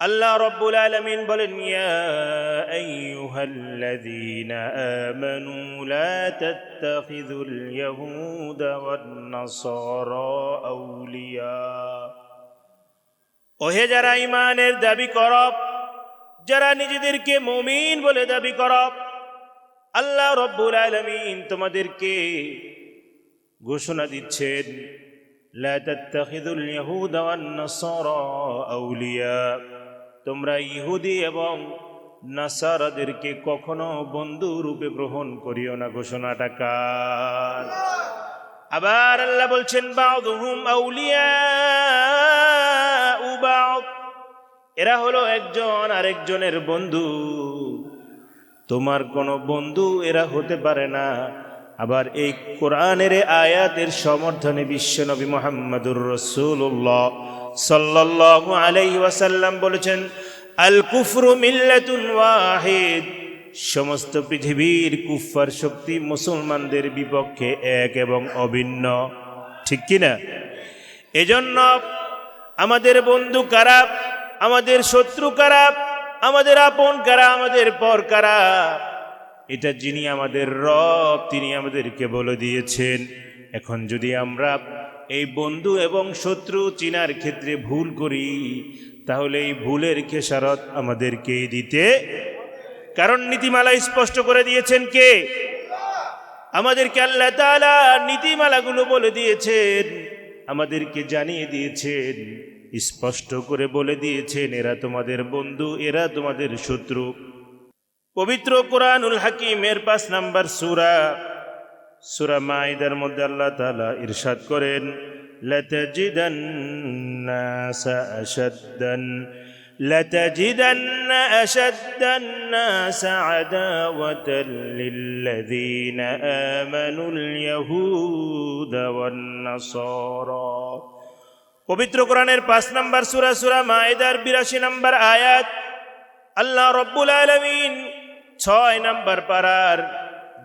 আল্লাহ রব্বুল আলমিন বলেন, ইয়া আইয়ুহাল্লাযীনা আমানু লা তাত্তাখিযুল ইয়াহুদা ওয়ান নাসারা আউলিয়া। ওহে যারা ইমানের দাবি করব যারা নিজেদেরকে মুমিন বলে দাবি করব আল্লাহ রব্বুল আলমিন তোমাদেরকে ঘোষণা দিচ্ছেন, লা তাত্তাখিযুল ইয়াহুদা ওয়ান নাসারা আউলিয়া। তোমরা ইহুদি এবং নাসারাদেরকে কখনো বন্ধু রূপে গ্রহণ করিও না, ঘোষণাটা কার? আবার আল্লাহ বলছেন আউলিয়া এরা হলো একজন আরেকজনের বন্ধু। তোমার কোনো বন্ধু এরা হতে পারে না। আবার এই কোরআনের আয়াতের সমর্থনে বিশ্বনবী মোহাম্মদুর রসুল্লাহ সাল্লাল্লাহু আলাইহি ওয়াসাল্লাম বলেছেন আল কুফরু মিল্লাতুন ওয়াহিদ। সমস্ত পৃথিবীর কুফার শক্তি মুসলমানদের বিপক্ষে এক এবং অভিন্ন। ঠিক কি না এজন্য আমাদের বন্ধু কারা? আমাদের শত্রু কারা? আমাদের আপন কারা? আমাদের পর কারা? এটা যিনি আমাদের রব, তিনি আমাদেরকে বলে দিয়েছেন। এখন যদি আমরা এই বন্ধু এবং শত্রু চিনার ক্ষেত্রে ভুল করি, তাহলে এই ভুলের খেসারত আমাদেরকে দিতে। কারণ নীতিমালা স্পষ্ট করে দিয়েছেন কে? আমাদেরকে আল্লাহ তাআলা নীতিমালাগুলো বলে দিয়েছেন, আমাদেরকে জানিয়ে দিয়েছেন, স্পষ্ট করে বলে দিয়েছেন, এরা তোমাদের বন্ধু, এরা তোমাদের শত্রু। পবিত্র কোরআনুল হাকিমের পাঁচ নাম্বার সুরা সুরা মাইদার মধ্যে আল্লাহ তাআলা ইরশাদ করেন لتجدن أشدا لتجدن أشد الناس عداوة للذين آمنوا اليهود والنصارى পবিত্র কোরআনের পাঁচ নম্বর সুরা সুরা মায়েদার বিরাশি নম্বর আয়াত আল্লাহ রব্বুল আলমিন ছয় নম্বর পাড়ার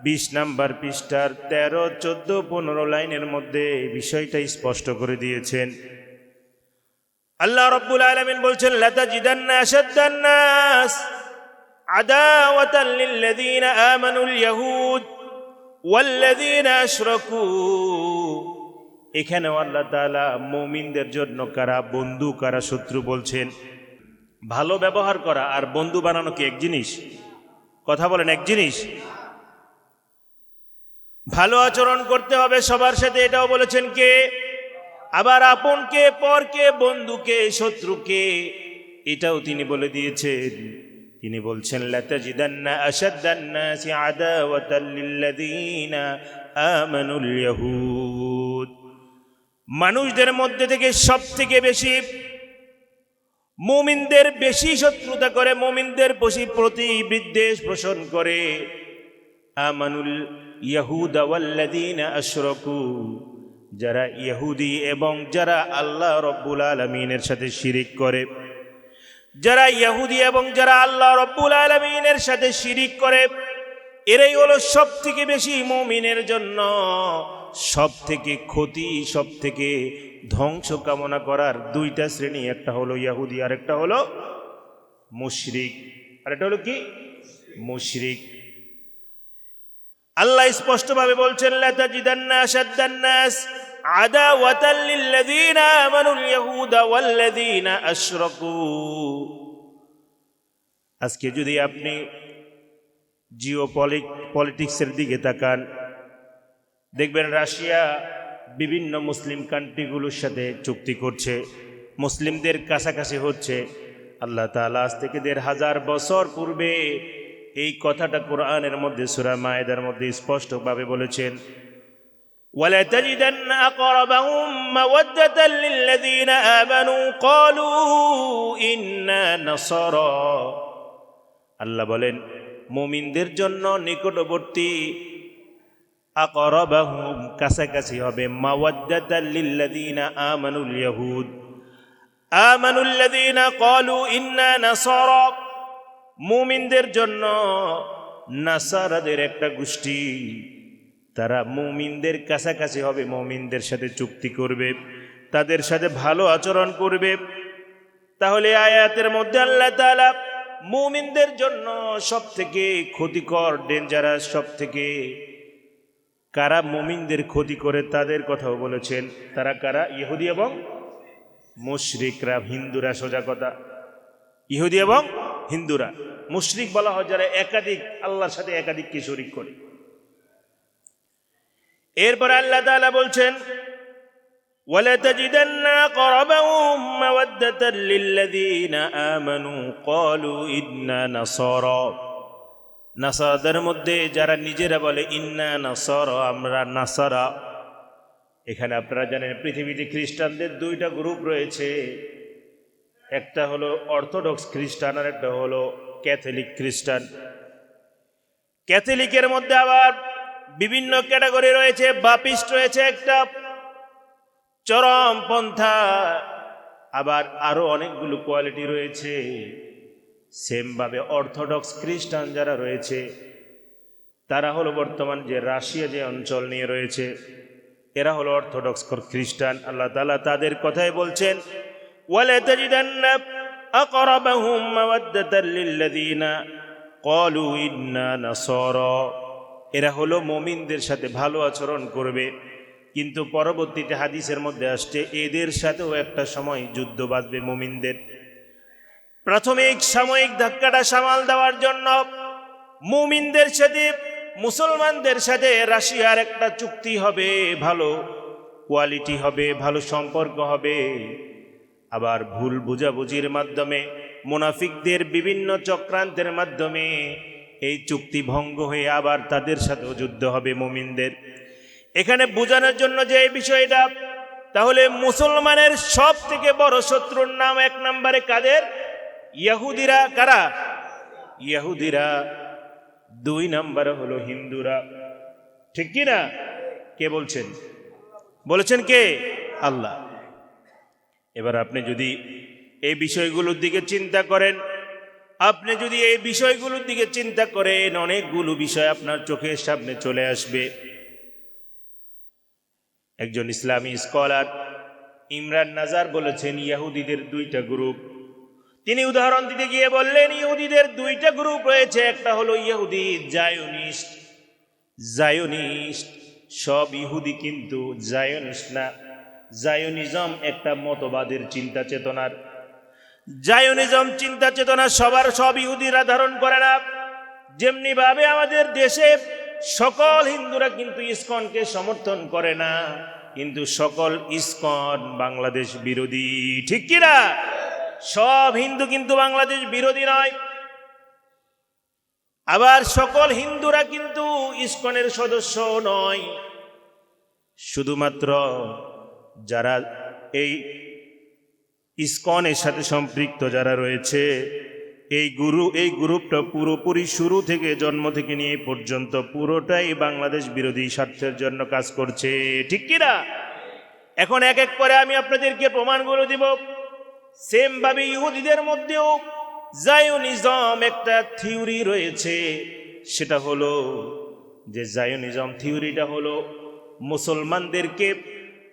বিশ নাম্বার পৃষ্ঠার তেরো, চোদ্দ, পনেরো লাইনের মধ্যে বিষয়টা স্পষ্ট করে দিয়েছেন। আল্লাহ রব্বুল আলমিন বলছেন লতা জিদান্না আসাদ্দান্নাস আদাওয়াতান লিল্লাযীনা আমানুল ইয়াহুদ ওয়াল্লাযীনা আশরাকু। এখানেও আল্লাহ তাআলা মুমিনদের জন্য কারা বন্ধু, কারা শত্রু বলছেন, ভালো ব্যবহার করা আর বন্ধু বানানো কি এক জিনিস? কথা বলেন, এক জিনিস? ভালো আচরণ করতে হবে সবার সাথে, এটাও বলেছেন কে? আবার আপনকে পরকে বন্ধুকে শত্রুকে এটাও তিনি বলে দিয়েছেন। তিনি বলছেন মানুষদের মধ্যে থেকে সব থেকে বেশি মুমিনদের বেশি শত্রুতা করে, মুমিনদের প্রতি বিদ্বেষ পোষণ করে। আমানুল ইয়াহুদা আশরাকু, যারা ইহুদি এবং যারা আল্লাহ রব্বুল আলমিনের সাথে শিরিক করে, যারা ইহুদি এবং যারা আল্লাহ রব্বুল আলমিনের সাথে শিরিক করে, এরাই হলো সব থেকে বেশি মমিনের জন্য সব থেকে ক্ষতি সব থেকে ধ্বংস কামনা করার দুইটা শ্রেণি, একটা হলো ইয়াহুদি আর একটা হলো মুশরিক। আর একটা হলো কি? মুশরিক। আল্লাহ স্পষ্টভাবে বলছেন, লাতাজিদান্না আশাদ্দান্নাস আদাওয়াতাল লিল্লাযীনা আমানুল ইয়াহুদা ওয়াল্লাযীনা আশরাকু। আজকে যদি আপনি জিও পলিটিক্সের দিকে তাকান, দেখবেন রাশিয়া বিভিন্ন মুসলিম কান্ট্রিগুলোর সাথে চুক্তি করছে, মুসলিমদের কাছাকাছি হচ্ছে। আল্লাহ তাআলা আজ থেকে দেড় হাজার বছর পূর্বে এই কথাটা কোরআনের মধ্যে সুরা মায়েদার মধ্যে স্পষ্টভাবে বলেছেন ولتجدن أقربهم مودة للذين آمنوا قالوا إنا نصارى আল্লাহ বলেন মুমিনদের জন্য নিকটবর্তী আকরবাহুম কাছাকাছি হবে মাওয়াদ্দাতাল লিল্লাযীনা আমানুল ইয়াহুদ আমানুল্লাযীনা ক্বালু ইন্না নাসারা মুমিনদের জন্য নাসারাদের একটা গোষ্ঠী। তারা মুমিনদের কাছাকাছি হবে, মুমিনদের সাথে চুক্তি করবে, তাদের সাথে ভালো আচরণ করবে। তাহলে আয়াতের মধ্যে আল্লাহ তাআলা মুমিনদের জন্য সব থেকে ক্ষতিকর ডেঞ্জারাস সব থেকে কারা মুমিনদের ক্ষতি করে তাদের কথাও বলেছেন। তারা কারা? ইহুদি এবং মুশরিকরা, হিন্দুরা, সোজা কথা। ইহুদি এবং হিন্দুরা মুশরিক বলা হয় যারা একাধিক আল্লাহর সাথে একাধিককে শরিক করে এরপর আল্লাহ তাআলা বলছেন ولتجدن أقربهم مودة للذين آمنوا قالوا إنا نصارى নাসারাদের মধ্যে যারা নিজেরা বলে ইন্না নাসর আমরা নাসারা এখানে আপনারা জানেন পৃথিবীতে খ্রিস্টানদের দুইটা গ্রুপ রয়েছে একটা হলো অর্থোডক্স খ্রিস্টান আর একটা হলো ক্যাথলিক খ্রিস্টান। ক্যাথলিকের মধ্যে আবার বিভিন্ন ক্যাটাগরি রয়েছে, বাপিস্ট রয়েছে একটা, চরম পন্থা, আবার আরও অনেকগুলো কোয়ালিটি রয়েছে। সেমভাবে অর্থোডক্স খ্রিস্টান যারা রয়েছে, তারা হলো বর্তমান যে রাশিয়া যে অঞ্চল নিয়ে রয়েছে, এরা হলো অর্থোডক্স খ্রিস্টান। আল্লাহ তালা তাদের কথাই বলছেন وَلَتَجِدَنَّ أَقْرَبَهُم مَّوَدَّةً لِّلَّذِينَ قَالُوا إِنَّا نَصَارَى এরা হলো মমিনদের সাথে ভালো আচরণ করবে কিন্তু পরবর্তীতে হাদিসের মধ্যে আসছে এদের সাথেও একটা সময় যুদ্ধ বাঁধবে মমিনদের প্রাথমিক সাময়িক ধাক্কাটা সামাল দেওয়ার জন্য মুমিনদের সাথে মুসলমানদের সাথে রাশিয়ার একটা চুক্তি হবে ভালো কোয়ালিটি হবে ভালো সম্পর্ক হবে আবার ভুল বুঝাবুঝির মাধ্যমে মুনাফিকদের বিভিন্ন চক্রান্তের মাধ্যমে এই চুক্তি ভঙ্গ হয়ে আবার তাদের সাথেও যুদ্ধ হবে মুমিনদের। এখানে বোঝানোর জন্য যে এই বিষয়টা, তাহলে মুসলমানের সব থেকে বড় শত্রুর নাম এক নম্বরে কাদের? ইয়াহুদিরা কারা? ইয়াহুদিরা। দুই নম্বরে হলো হিন্দুরা। ঠিক কি না? কে বলছেন? বলেছেন কে? আল্লাহ। এবার আপনি যদি এই বিষয়গুলোর দিকে চিন্তা করেন, আপনি যদি এই বিষয়গুলোর দিকে চিন্তা করেন, অনেকগুলো বিষয় আপনার চোখের সামনে চলে আসবে। একজন ইসলামী স্কলার ইমরান নাজার বলেছেন, ইয়াহুদিদের দুইটা গ্রুপ। তিনি উদাহরণ দিতে গিয়ে বললেন ইহুদিদের দুইটা গ্রুপ রয়েছে, একটা হলো ইহুদি জায়োনিস্ট। জায়োনিস্ট সব ইহুদি কিন্তু জায়োনিস্ট না। জায়োনিজম একটা মতবাদের চিন্তা চেতনার। জায়োনিজম চিন্তা চেতনা সবার সব ইহুদিরা ধারণ করে না। যেমনি ভাবে আমাদের দেশে সকল হিন্দুরা কিন্তু ইস্কনকে সমর্থন করে না, কিন্তু সকল ইস্কন বাংলাদেশ বিরোধী, ঠিক কিনা সব হিন্দু কিন্তু বাংলাদেশ বিরোধী নয়। আবার সকল হিন্দুরা কিন্তু ইস্কনের সদস্য নয়। শুধুমাত্র যারা এই ইসকনের সাথে সম্পৃক্ত যারা রয়েছে, এই গুরু, এই গ্রুপটা পুরোপুরি শুরু থেকে জন্ম থেকে নিয়ে পর্যন্ত পুরোটাই বাংলাদেশ বিরোধী স্বার্থের জন্য কাজ করছে। ঠিক কিনা এখন এক এক করে আমি আপনাদেরকে প্রমাণগুলো দিব। সেম ভাবে ইহুদিদের মধ্যেও জায়োনিজম একটা থিওরি রয়েছে। সেটা হলো যে জায়োনিজম থিওরিটা হলো মুসলমানদেরকে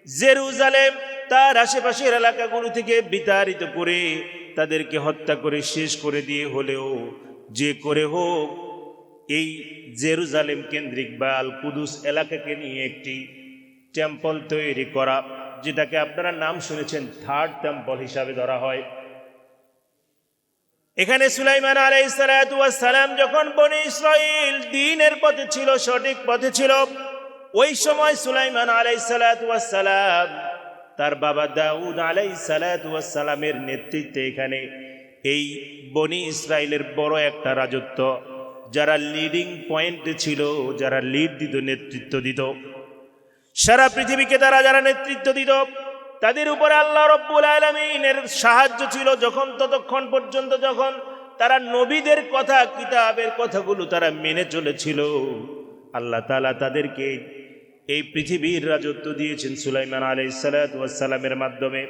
জেরুজালেম, তার আশেপাশের এলাকাগুলো থেকে বিতাড়িত করে তাদেরকে হত্যা করে শেষ করে দিয়ে হলেও যে করে হোক, এই জেরুজালেম কেন্দ্রিক বা আল কুদুস এলাকাকে নিয়ে একটি টেম্পল তৈরি করা, যেটাকে আপনারা নাম শুনেছেন থার্ড টেম্পল হিসাবে ধরা হয়। এখানে সুলাইমান আলাইসালাম যখন বনে ইসরাইল দিনের পথে ছিল, সঠিক পথে ছিল ওই সময় সুলাইমান আলাইসালাম তার বাবা দাউদ আলাইসালামের নেতৃত্বে এখানে এই বনি ইসরায়েলের বড় একটা রাজত্ব, যারা লিডিং পয়েন্টে ছিল, যারা লিড দিত, নেতৃত্ব দিত। সারা পৃথিবীকে তারা যারা নেতৃত্ব দিত, তাদের উপরে আল্লাহ রব্বুল আলমিনের সাহায্য ছিল যখন, ততক্ষণ পর্যন্ত যখন তারা নবীদের কথা, কিতাবের কথাগুলো তারা মেনে চলেছিল। আল্লাহ তালা তাদেরকে এই পৃথিবীর রাজত্ব দিয়েছেন সুলাইমান আলাই সালাতামের মাধ্যমে।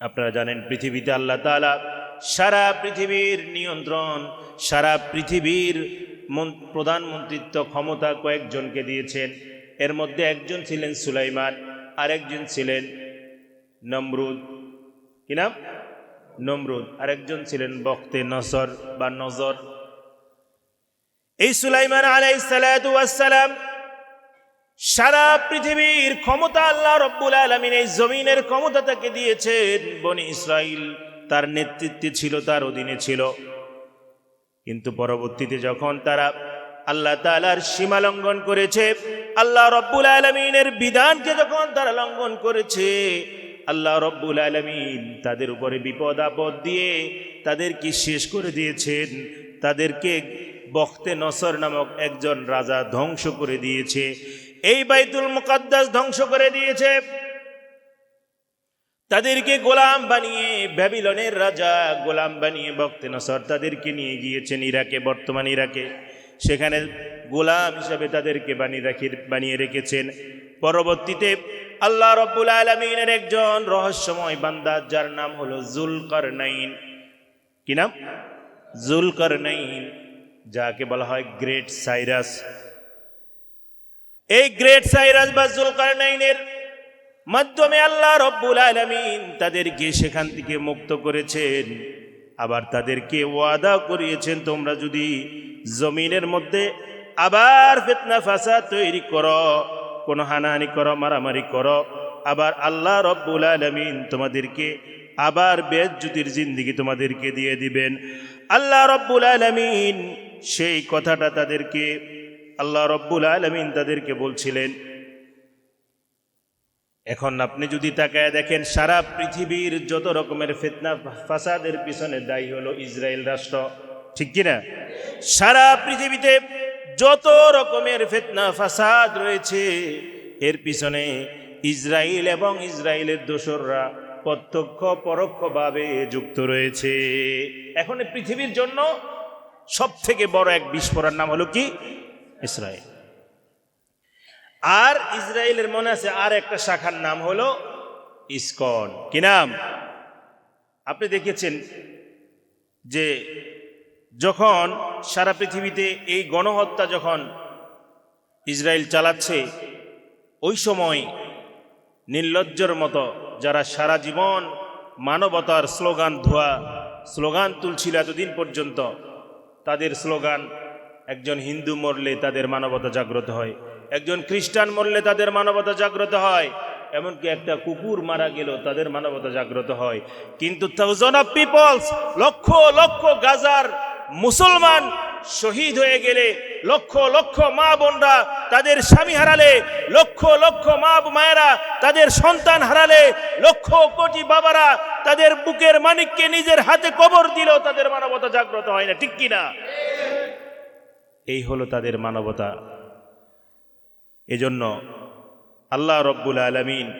আপনারা জানেন পৃথিবীতে আল্লাহ তালা সারা পৃথিবীর নিয়ন্ত্রণ, সারা পৃথিবীর মন- প্রধানমন্ত্রিত্ব ক্ষমতা কয়েকজনকে দিয়েছেন। এর মধ্যে একজন ছিলেন সুলাইমান, আরেকজন ছিলেন নমরুদ। কি নাম? নমরুদ। আরেকজন ছিলেন বক্তে নসর বা নজর। এই সুলাইমান আলাই সালাম সারা পৃথিবীর ক্ষমতা আল্লাহ রব্বুল আলমিন এই জমিনের ক্ষমতা তাকে দিয়েছেন বনি ইসরাইল। তার নেতৃত্বে ছিল, তার অধীনে ছিল। কিন্তু পরবর্তীতে যখন তারা আল্লাহ তালার সীমা লঙ্ঘন করেছে, আল্লাহ রব্বুল আলমিনের বিধানকে যখন তারা লঙ্ঘন করেছে, আল্লাহ রব্বুল আলমিন তাদের উপরে বিপদ আপদ দিয়ে তাদেরকে শেষ করে দিয়েছেন। তাদেরকে বখতে নসর নামক একজন রাজা ধ্বংস করে দিয়েছে। এই বাইতুল মুকাদ্দাস ধ্বংস করে দিয়েছে। তাদেরকে গোলাম বানিয়ে ব্যাবিলনের রাজা গোলাম বানিয়ে বক্তে নসর তাদেরকে নিয়ে গিয়েছেন ইরাকে, বর্তমান ইরাকে। সেখানে গোলাম হিসাবে তাদেরকে বানিয়ে রাখি, বানিয়ে রেখেছেন। পরবর্তীতে আল্লাহ রব্বুল আলমিনের একজন রহস্যময় বান্দা, যার নাম হলো জুলকার নাইন কি নাম? জুলকার নাইন যাকে বলা হয় গ্রেট সাইরাস। এই গ্রেট সাইরাস বা জুলকার নাইনের মাধ্যমে আল্লাহ রব্বুল আলমিন তাদেরকে সেখান থেকে মুক্ত করেছেন। আবার তাদেরকে ওয়াদা করিয়েছেন, তোমরা যদি জমিনের মধ্যে আবার ফেতনা ফাসা তৈরি করো, কোনো হানাহানি করো, মারামারি করো, আবার আল্লাহ রব্বুল আলমিন তোমাদেরকে আবার বেজ্জুতির জিন্দিগি তোমাদেরকে দিয়ে দিবেন। আল্লাহ রব্বুল আলমিন সেই কথাটা তাদেরকে আল্লাহ রব্বুল আলমিন তাদেরকে বলছিলেন, এখন আপনি যদি তাকায় দেখেন, সারা পৃথিবীর যত রকমের ফিতনা ফাসাদের পিছনে দায়ী হলো ইসরায়েল রাষ্ট্র। ঠিক কিনা? সারা পৃথিবীতে যত রকমের ফিতনা ফাসাদ রয়েছে, এর পিছনে ইসরায়েল এবং ইসরায়েলের দোসররা প্রত্যক্ষ পরোক্ষভাবে যুক্ত রয়েছে। এখন পৃথিবীর জন্য সব থেকে বড় এক বিস্ফোরণ নাম হলো কি? ইসরায়েল আর ইসরায়েলের মনে আছে আর একটা শাখার নাম হলো ইসকন। কি নাম? আপনি দেখেছেন যে যখন সারা পৃথিবীতে এই গণহত্যা যখন ইসরায়েল চালাচ্ছে, ওই সময় নির্লজ্জর মতো যারা সারা জীবন মানবতার স্লোগান ধোয়া, স্লোগান তুলছিল এতদিন পর্যন্ত, তাদের স্লোগান একজন হিন্দু মরলে তাদের মানবতা জাগ্রত হয়, একজন খ্রিস্টান মরলে তাদের মানবতা জাগ্রত হয়, এমনকি একটা কুকুর মারা গেল তাদের মানবতা জাগ্রত হয়। কিন্তু thousand of people's lakh lakh গাজার মুসলমান শহীদ হয়ে গেলে, লক্ষ লক্ষ মা বোনরা তাদের স্বামী হারালে, লক্ষ লক্ষ মা মায়েরা তাদের সন্তান হারালে, লক্ষ কোটি বাবারা তাদের বুকের মানিককে নিজের হাতে কবর দিলেও তাদের মানবতা জাগ্রত হয় না, ঠিক কিনা? এই হলো তাদের মানবতা। এজন্য আল্লাহ রব্বুল আলমিন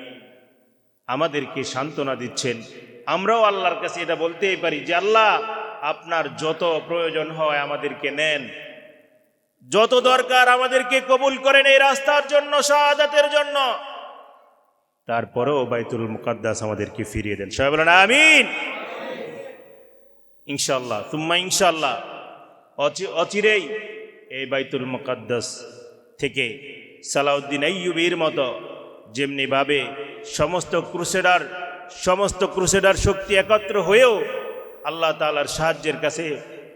আমাদেরকে সান্ত্বনা দিচ্ছেন। আমরাও আল্লাহর কাছে এটা বলতেই পারি যে, আল্লাহ, আপনার যত প্রয়োজন হয় আমাদেরকে নেন। যত দরকার আমাদেরকে কবুল করেন এই রাস্তার জন্য, শাহাদাতের জন্য। তারপরেও বাইতুল মুকাদ্দাস আমাদেরকে ফিরিয়ে দেন। সবাই বলেন, আমিন। ইনশাল্লাহ তুম্মা ইনশাল্লাহ অচি, অচিরেই এই বাইতুল মুকাদ্দাস থেকে সালাউদ্দিন আইয়ুবির মতো যেমনিভাবে সমস্ত ক্রুসেডার সমস্ত ক্রুসেডার শক্তি একত্র হয়েও আল্লাহ তালার সাহায্যের কাছে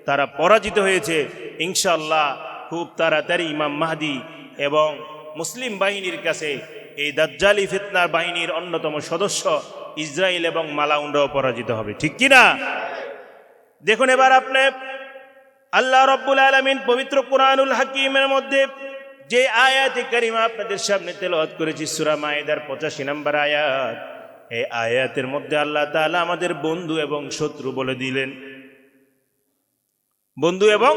তারা পরাজিত হয়েছে। ইনশাল্লাহ খুব তাড়াতাড়ি ইমাম মাহাদি এবং মুসলিম বাহিনীর কাছে এই দাজ্জালি ফিতনার বাহিনীর অন্যতম সদস্য ইসরায়েল এবং মালাউন্ডাও পরাজিত হবে। ঠিক কিনা? দেখুন এবার আপনি আল্লাহ রব্বুল আলমিন পবিত্র কোরআনুল হাকিমের মধ্যে যে আয়াতে কারিমা আপনাদের সামনে তেলাওয়াত করেছি, সুরা মায়েদার পঁচাশি নম্বর আয়াত। এই আয়াতের মধ্যে আল্লাহ তাআলা আমাদের বন্ধু এবং শত্রু বলে দিলেন। বন্ধু এবং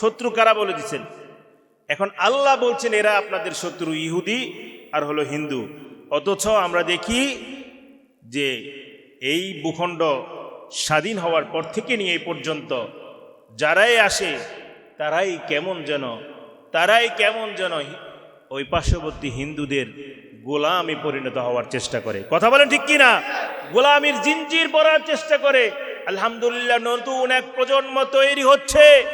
শত্রু কারা বলে দিচ্ছেন এখন আল্লাহ বলছেন, এরা আপনাদের শত্রু ইহুদি আর হলো হিন্দু। অথচ আমরা দেখি যে এই ভূখণ্ড স্বাধীন হওয়ার পর থেকে নিয়ে এই পর্যন্ত যারাই আসে, তারাই কেমন যেন, তারাই কেমন যেন ওই পার্শ্ববর্তী হিন্দুদের গোলামে পরিণত হওয়ার চেষ্টা করে। কথা বলেন ঠিক কিনা? গোলামির জিঞ্জির পরার চেষ্টা করে। আলহামদুলিল্লাহ নতুন এক প্রজন্ম তৈরি হচ্ছে।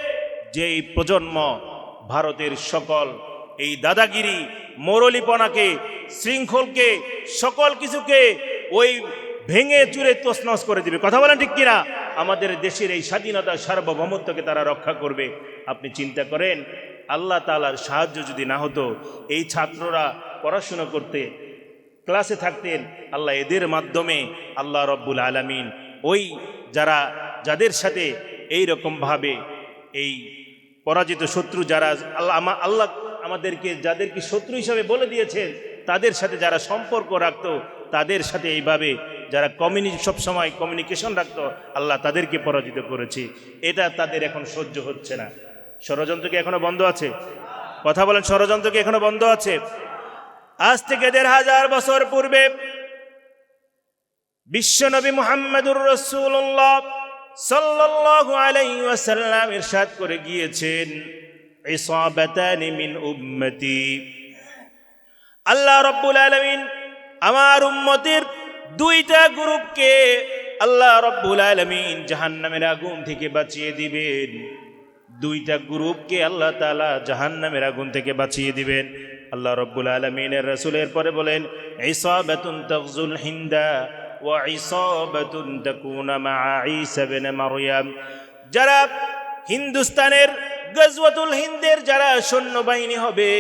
যে এই প্রজন্ম ভারতের সকল এই দাদাগিরি, মোরলীপনাকে, শৃঙ্খলকে, সকল কিছুকে ওই ভেঙে চুরে তসনস করে দিবে। কথা বলেন ঠিক কিনা? আমাদের দেশের এই স্বাধীনতা, সার্বভৌমত্বকে তারা রক্ষা করবে। আপনি চিন্তা করেন, আল্লাহ তালার সাহায্য যদি না হতো, এই ছাত্ররা পড়াশোনা করতে, ক্লাসে থাকতেন, আল্লাহ এদের মাধ্যমে, আল্লাহ রব্বুল আলমিন ওই যারা, যাদের সাথে এই রকমভাবে এই পরাজিত শত্রু যারা, আল্লাহ আল্লাহ আমাদেরকে যাদেরকে শত্রু হিসাবে বলে দিয়েছেন, তাদের সাথে যারা সম্পর্ক রাখত, তাদের সাথে এইভাবে যারা কমিউনি সবসময় কমিউনিকেশন রাখতো, আল্লাহ তাদেরকে পরাজিত করেছি। এটা তাদের এখন সহ্য হচ্ছে না। ষড়যন্ত্র কি এখনও বন্ধ আছে? কথা বলেন, ষড়যন্ত্র কি এখনও বন্ধ আছে? আজ থেকে দেড় হাজার বছর পূর্বে বিশ্বনবী মুহাম্মদুর রসুল্লাহ সাল্লাল্লাহু আলাইহি ইরশাদ করে গিয়েছেন উম্মতি। আল্লাহ রব্বুল আলামিন আমার উম্মতের দুইটা গ্রুপকে আল্লাহ রব্বুল আলামিন জাহান্নামের আগুন থেকে বাঁচিয়ে দিবেন। দুইটা গ্রুপকে আল্লাহ তাআলা জাহান্নামের আগুন থেকে বাঁচিয়ে দিবেন। আল্লাহ রব্বুল আলমিনের রসুলের পরে বলেন, ইসাবাতুন তাগজুল হিন্দা ওয়া ইসাবাতুন তাকুনা মা ঈসা ইবনে মারইয়াম। যারা হিন্দুস্তানের গজওয়াতুল হিন্দের যারা সৈন্যবাহিনী হবে,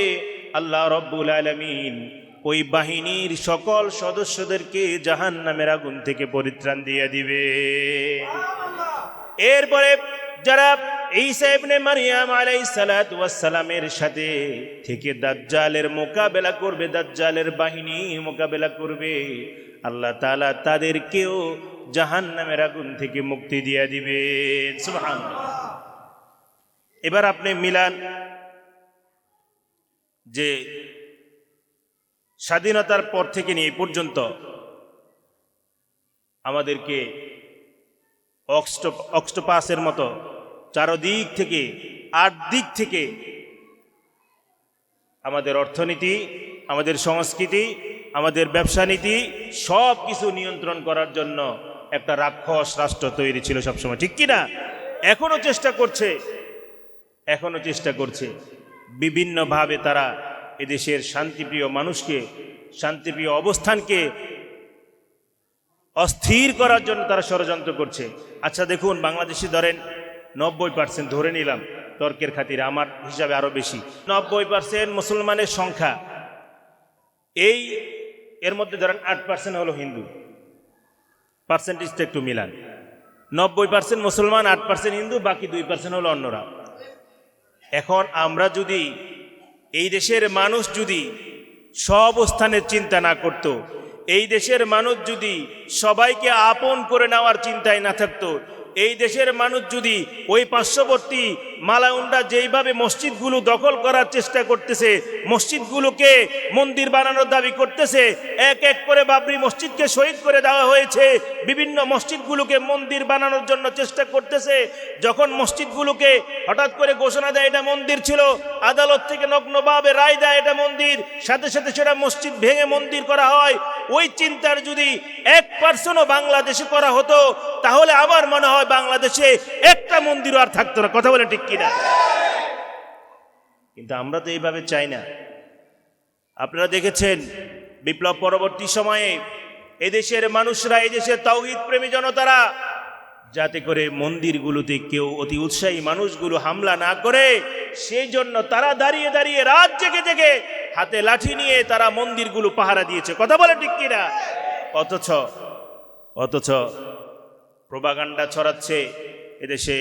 আল্লাহ রব্বুল আলমিন ওই বাহিনীর সকল সদস্যদেরকে জাহান নামের আগুন থেকে পরিত্রাণ দিয়ে দিবে। এরপরে যারা ঈসা ইবনে মারিয়াম ওয়াস সালামের সাথে থেকে দাজ্জালের মোকাবেলা করবে, দাজ্জালের বাহিনী মোকাবেলা করবে, আল্লাহ তাআলা তাদেরকেও জাহান্নামের আগুন থেকে মুক্তি দিয়ে দিবে। এবার আপনি মিলান যে স্বাধীনতার পর থেকে নিয়ে পর্যন্ত আমাদেরকে অক্সটো অক্সটোপাসের মতো চারদিক থেকে, আট দিক থেকে আমাদের অর্থনীতি, আমাদের সংস্কৃতি, আমাদের ব্যবসা নীতি সব কিছু নিয়ন্ত্রণ করার জন্য একটা রাক্ষস রাষ্ট্র তৈরি ছিল সবসময়। ঠিক কিনা? এখনও চেষ্টা করছে। এখনও চেষ্টা করছে। বিভিন্নভাবে তারা এদেশের শান্তিপ্রিয় মানুষকে, শান্তিপ্রিয় অবস্থানকে অস্থির করার জন্য তারা ষড়যন্ত্র করছে। আচ্ছা দেখুন, বাংলাদেশি ধরেন, নব্বই পার্সেন্ট ধরে নিলাম, তর্কের খাতিরে, আমার হিসাবে আরও বেশি। নব্বই পার্সেন্ট মুসলমানের সংখ্যা, এই, এর মধ্যে ধরেন আট পার্সেন্ট হলো হিন্দু। পার্সেন্টেজটা একটু মিলান। নব্বই পার্সেন্ট মুসলমান, আট পার্সেন্ট হিন্দু, বাকি দুই পার্সেন্ট হলো অন্যরা। এখন আমরা যদি এই দেশের মানুষ যদি সব স্থানের চিন্তা না করত, এই দেশের মানুষ যদি সবাইকে আপন করে নেওয়ার চিন্তায় না থাকতো এই দেশের মানুষ যদি ওই পার্শ্ববর্তী মালাউন্ডা যেইভাবে মসজিদগুলো দখল করার চেষ্টা করতেছে, মসজিদগুলোকে মন্দির বানানোর দাবি করতেছে, এক এক করে বাবরি মসজিদকে শহীদ করে দেওয়া হয়েছে, বিভিন্ন মসজিদগুলোকে মন্দির বানানোর জন্য চেষ্টা করতেছে, যখন মসজিদগুলোকে হঠাৎ করে ঘোষণা দেয় এটা মন্দির ছিল, আদালত থেকে নগ্নভাবে রায় দেয় এটা মন্দির, সাথে সাথে সেটা মসজিদ ভেঙে মন্দির করা হয়, ওই চিন্তার যদি এক পার্সেন্টও বাংলাদেশে করা হতো, তাহলে আমার মনে হয় বাংলাদেশে, একটা মন্দিরও আর থাকতো না। কথা বলে ঠিক কিনা? কিন্তু আমরা তো এইভাবে চাই না। আপনারা দেখেছেন, বিপ্লব পরবর্তী সময়ে এদেশের মানুষরা, এদেশের তাওহিদ প্রেমী জনতারা যাতে করে মন্দিরগুলোতে কেউ অতি উৎসাহী মানুষগুলো হামলা না করে সেই জন্য তারা দাঁড়িয়ে দাঁড়িয়ে রাত জেগে জেগে হাতে লাঠি নিয়ে তারা মন্দিরগুলো পাহারা দিয়েছে। কথা বলে ঠিক কিনা? অথচ অথচ প্রবাগান্ডা ছড়াচ্ছে। এদেশে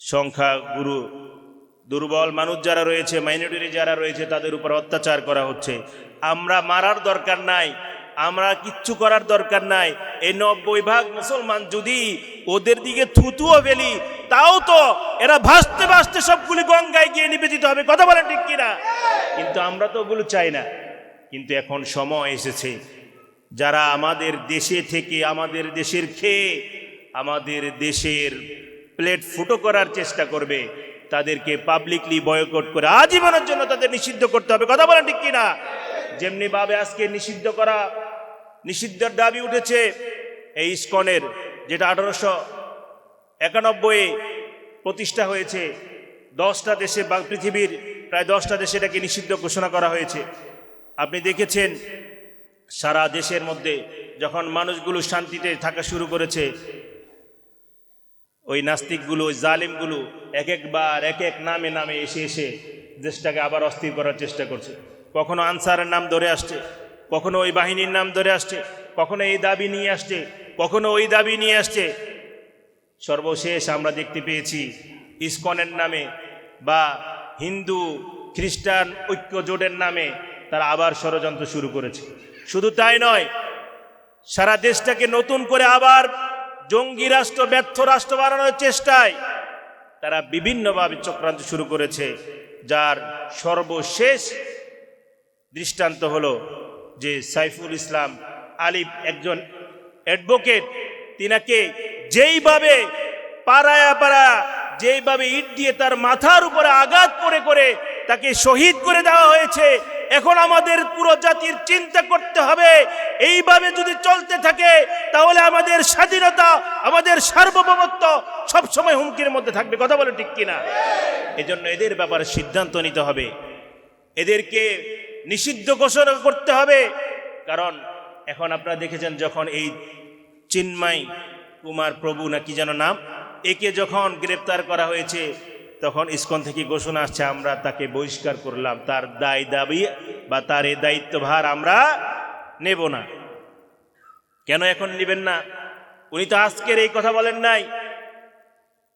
সংখ্যা গুরু দুর্বল মানুষ যারা রয়েছে মাইনরিটি যারা রয়েছে, তাদের উপর অত্যাচার করা হচ্ছে। আমরা মারার দরকার নাই, আমরা কিচ্ছু করার দরকার নাই। এই নব্বই ভাগ মুসলমান যদি ওদের দিকে থুতুও ফেলি, তাও তো এরা ভাসতে ভাসতে সবগুলি গঙ্গায় গিয়ে নিবেদিত হবে। কথা বলেন ঠিক কিনা? কিন্তু আমরা তো ওগুলো চাই না। কিন্তু এখন সময় এসেছে। যারা আমাদের দেশে থেকে আমাদের দেশের খেয়ে আমাদের দেশের প্লেট ফুটো করার চেষ্টা করবে, তাদেরকে পাবলিকলি বয়কট করে আজীবনের জন্য তাদের নিষিদ্ধ করতে হবে। কথা বলেন ঠিক কিনা? যেমনি ভাবে আজকে নিষিদ্ধ করা, নিষিদ্ধের দাবি উঠেছে এই ইস্কনের, যেটা আঠারোশো একানব্বই প্রতিষ্ঠা হয়েছে। দশটা দেশে বা পৃথিবীর প্রায় দশটা দেশে এটাকে নিষিদ্ধ ঘোষণা করা হয়েছে। আপনি দেখেছেন সারা দেশের মধ্যে যখন মানুষগুলো শান্তিতে থাকা শুরু করেছে, ওই নাস্তিকগুলো, ওই জালিমগুলো এক একবার, এক এক নামে নামে এসে এসে দেশটাকে আবার অস্থির করার চেষ্টা করছে। কখনো আনসারের নাম ধরে আসছে, কখনো ওই বাহিনীর নাম ধরে আসছে, কখনো এই দাবি নিয়ে আসছে, কখনো ওই দাবি নিয়ে আসছে। সর্বশেষ আমরা দেখতে পেয়েছি, ইসকনের নামে বা হিন্দু, খ্রিস্টান ঐক্য জোটের নামে তারা আবার ষড়যন্ত্র শুরু করেছে। শুধু তাই নয়, সারা দেশটাকে নতুন করে আবার জঙ্গি রাষ্ট্র, ব্যর্থ রাষ্ট্র বানানোর চেষ্টায় তারা বিভিন্নভাবে চক্রান্ত শুরু করেছে, যার সর্বশেষ দৃষ্টান্ত হলো যে সাইফুল ইসলাম আলিফ একজন অ্যাডভোকেট। তিনাকে যেইভাবে পাড়ায়া পাড়া, যেইভাবে ইট দিয়ে তার মাথার উপরে আঘাত করে করে তাকে শহীদ করে দেওয়া হয়েছে এখন আমাদের পুরো জাতির চিন্তা করতে হবে। এইভাবে যদি চলতে থাকে, তাহলে আমাদের স্বাধীনতা, আমাদের সার্বভৌমত্ব সবসময় হুমকির মধ্যে থাকবে। কথা বলে ঠিক কিনা? এজন্য এদের ব্যাপারে সিদ্ধান্ত নিতে হবে। এদেরকে নিষিদ্ধ ঘোষণা করতে হবে। কারণ এখন আপনারা দেখেছেন যখন এই চিন্ময় কুমার প্রভু না কি যেন নাম, একে যখন গ্রেপ্তার করা হয়েছে তখন ইসকন থেকে ঘোষণা আসছে, আমরা তাকে বহিষ্কার করলাম। তার দায় দাবি বা তার এই দায়িত্বভার আমরা নেব না। কেন এখন নেবেন না? উনি তো আজকের এই কথা বলেন নাই।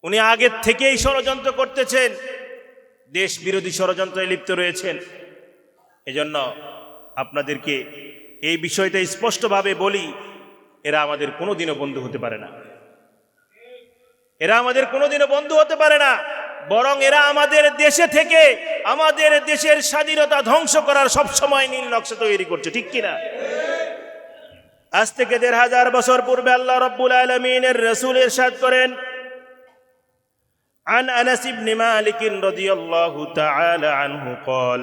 উনি আগের থেকেই ষড়যন্ত্র করতেছেন। দেশ বিরোধী ষড়যন্ত্রে লিপ্ত রয়েছেন। এজন্য আপনাদেরকে এই বিষয়টা স্পষ্টভাবে বলি, এরা আমাদের কোনোদিনও বন্ধু হতে পারে না। এরা আমাদের কোনোদিনও বন্ধু হতে পারে না। বরং এরা আমাদের দেশে থেকে আমাদের দেশের স্বাধীনতা ধ্বংস করার সব সময় নীল নকশা তৈরি করছে ঠিক কিনা আজ থেকে দেড় হাজার বছর পূর্বে আল্লাহ রব্বুল আলমিনের রসুল এরশাদ করেন عن انس بن مالك رضي الله تعالى عنه قال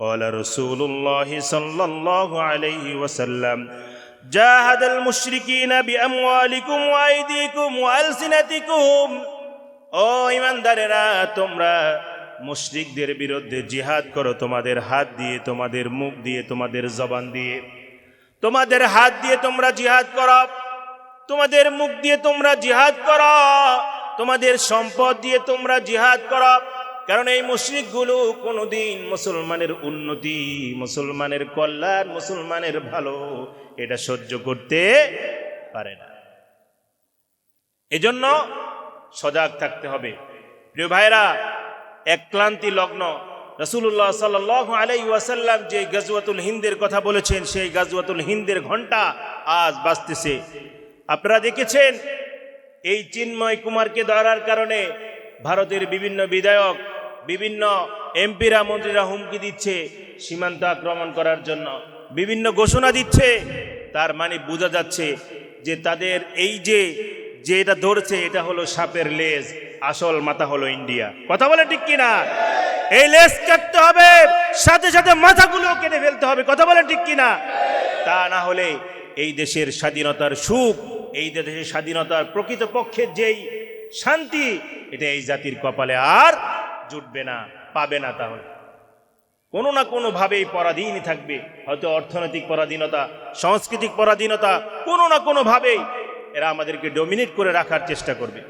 قال رسول الله صلى الله عليه وسلم جاهد المشركين باموالكم وايديكم والسنتكم ও ইমানদারেরা, তোমরা মুশরিকদের বিরুদ্ধে জিহাদ করো, তোমাদের হাত দিয়ে, তোমাদের মুখ দিয়ে, তোমাদের জবান দিয়ে। তোমাদের হাত দিয়ে তোমরা জিহাদ করো, তোমাদের মুখ দিয়ে তোমরা জিহাদ করো, তোমাদের সম্পদ দিয়ে তোমরা জিহাদ করো। কারণ এই মুশরিকগুলো কোনোদিন মুসলমানের উন্নতি, মুসলমানের কল্যাণ, মুসলমানের ভালো, এটা সহ্য করতে পারে না। এজন্য সজাগ থাকতে হবে। প্রিয় ভাইরা এক ক্লান্তি লগ্ন। রসুল্লাহ সাল আলাই ওয়াসাল্লাম যে গাজওয়াতুল হিন্দের কথা বলেছেন, সেই গাজওয়াতুল হিন্দের ঘণ্টা আজ বাজতেছে। আপনারা দেখেছেন, এই চিন্ময় কুমারকে ধরার কারণে ভারতের বিভিন্ন বিধায়ক, বিভিন্ন এমপিরা, মন্ত্রীরা হুমকি দিচ্ছে সীমান্ত আক্রমণ করার জন্য। বিভিন্ন ঘোষণা দিচ্ছে, তার মানে বোঝা যাচ্ছে যে তাদের এই যে যে এটা ধরছে, এটা হলো সাপের লেজ। আসল মাথা হলো ইন্ডিয়া। কথা বলে ঠিক কিনা? এই লেজ কাটতে হবে, সাথে সাথে মাথাগুলো কেটে ফেলতে হবে। কথা বলে ঠিক কিনা? তা না হলে এই দেশের স্বাধীনতার সুখ, এই দেশের স্বাধীনতার প্রকৃতপক্ষের যেই শান্তি, এটা এই জাতির কপালে আর জুটবে না, পাবে না তাহলে। কোনো না কোনোভাবেই পরাধীনই থাকবে। হয়তো অর্থনৈতিক পরাধীনতা, সাংস্কৃতিক পরাধীনতা, কোনো না কোনোভাবেই এরা আমাদেরকে ডমিনেট করে রাখার চেষ্টা করবে।